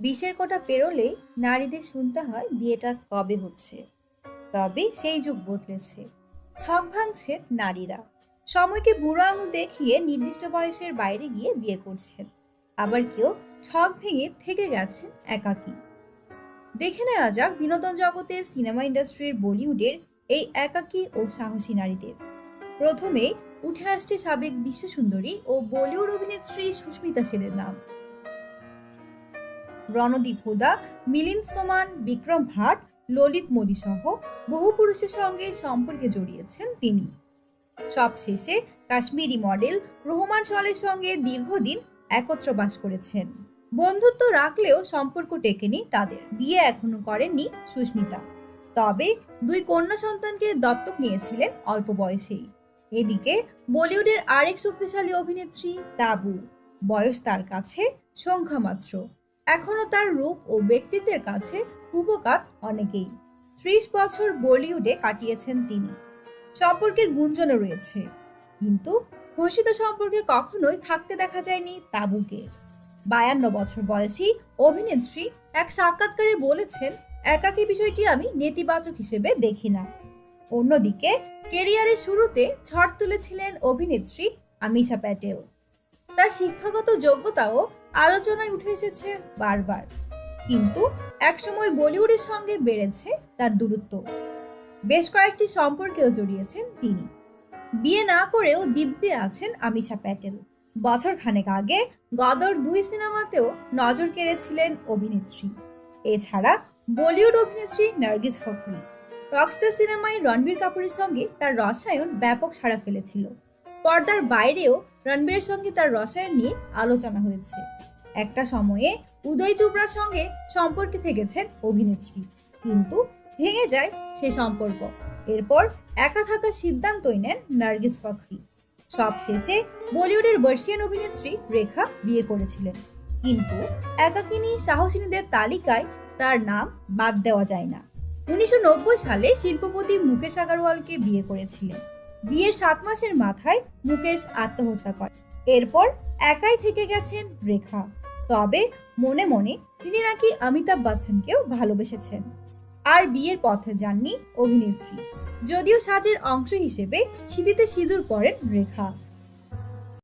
বিশের কোটা পেরোলে নারীদের শুনতে হয় বিয়েটা কবে হচ্ছে। তবে সেই যুগ বদলেছে। ছক ভাঙছে নারীরা। সময়কে বুড়ো আঙুল দেখিয়ে নির্দিষ্ট বয়সের বাইরে গিয়ে বিয়ে করছেন। আবার কেউ ছক ভেঙে থেকে গেছেন একাকী। দেখে নেওয়া যাক বিনোদন জগতের সিনেমা ইন্ডাস্ট্রির বলিউডের এই একাকী ও সাহসী নারীদের। প্রথমে উঠে আসছে সাবেক বিশ্ব সুন্দরী ও বলিউড অভিনেত্রী সুস্মিতা সেনের নাম। রণদীপ হুদা, মিলিন্দ সোমান, বিক্রম ভাট, ললিত মোদী সহ বহু পুরুষের সঙ্গে সম্পর্কে জড়িয়েছেন তিনি। সবশেষে কাশ্মীরি মডেল রোহমান সলের সঙ্গে দীর্ঘদিন একত্র বাস করেছেন। বন্ধুত্ব রাখলেও সম্পর্ক টেকেনি তাদের, বিয়ে এখনও করেননি সুস্মিতা। তবে দুই কন্যা সন্তানকে দত্তক নিয়েছিলেন অল্প বয়সেই। এদিকে বলিউডের আরেক শক্তিশালী অভিনেত্রী তাবু, বয়স তার কাছে সংখ্যা মাত্র এখনও তার রূপ ও ব্যক্তিত্বের কাছে উপকাত অনেকেই। ত্রিশ বছর বলিউডে কাটিয়েছেন তিনি। সম্পর্কের গুঞ্জনও রয়েছে। কিন্তু ঘোষিত সম্পর্কে কখনোই থাকতে দেখা যায়নি তাবুকে। বায়ান্ন বছর বয়সী অভিনেত্রী এক সাক্ষাৎকারে বলেছেন, একাকী বিষয়টি আমি নেতিবাচক হিসেবে দেখি না। অন্যদিকে, কেরিয়ারের শুরুতে ঝড় তুলেছিলেন অভিনেত্রী আমিষা প্যাটেল। তার শিক্ষাগত যোগ্যতাও আলোচনায় উঠে এসেছে বারবার। কিন্তু একসময় বলিউডের সঙ্গে বেড়েছে তার দূরত্ব। বেশ কয়েকটি সম্পর্কেও জড়িয়েছেন তিনি। বিয়ে না করেও দিব্যে আছেন আমিষা প্যাটেল। বছর খানেক আগে গদর দুই সিনেমাতেও নজর কেড়েছিলেন অভিনেত্রী। এছাড়া বলিউড অভিনেত্রী নার্গিস ফখরি রকস্টার সিনেমায় রণবীর কাপুরের সঙ্গে তার রসায়ন ব্যাপক সাড়া ফেলেছিল। পর্দার বাইরেও রণবীরের সঙ্গে তার রসায়ন নিয়ে আলোচনা হয়েছে। একটা সময়ে উদয় চোপড়ার সঙ্গে সম্পর্কে থেকেছেন অভিনেত্রী। কিন্তু ভেঙে যায় সেই সম্পর্ক। এরপর একা থাকার সিদ্ধান্তই নেন নার্গিস ফখরি সবশেষে বলিউডের বার্ষিয়ান অভিনেত্রী রেখা বিয়ে করেছিলেন। কিন্তু একাকিনী সাহসিনীদের তালিকায় তার নাম বাদ দেওয়া যায় না। উনিশশো নব্বই সালে শিল্পপতি মুকেশ আগারওয়ালকে বিয়ে করেছিলেন। বিয়ের সাত মাসের মাথায় মুকেশ আত্মহত্যা করে। এরপর একাই থেকে গেছেন রেখা। তবে মনে মনে তিনি নাকি অমিতাভ বচ্চনকেও ভালোবেসেছেন। আর বিয়ের পথে যাননি অভিনেত্রী। যদিও সাজের অংশ হিসেবে সিঁথিতে সিঁদুর পরেন রেখা।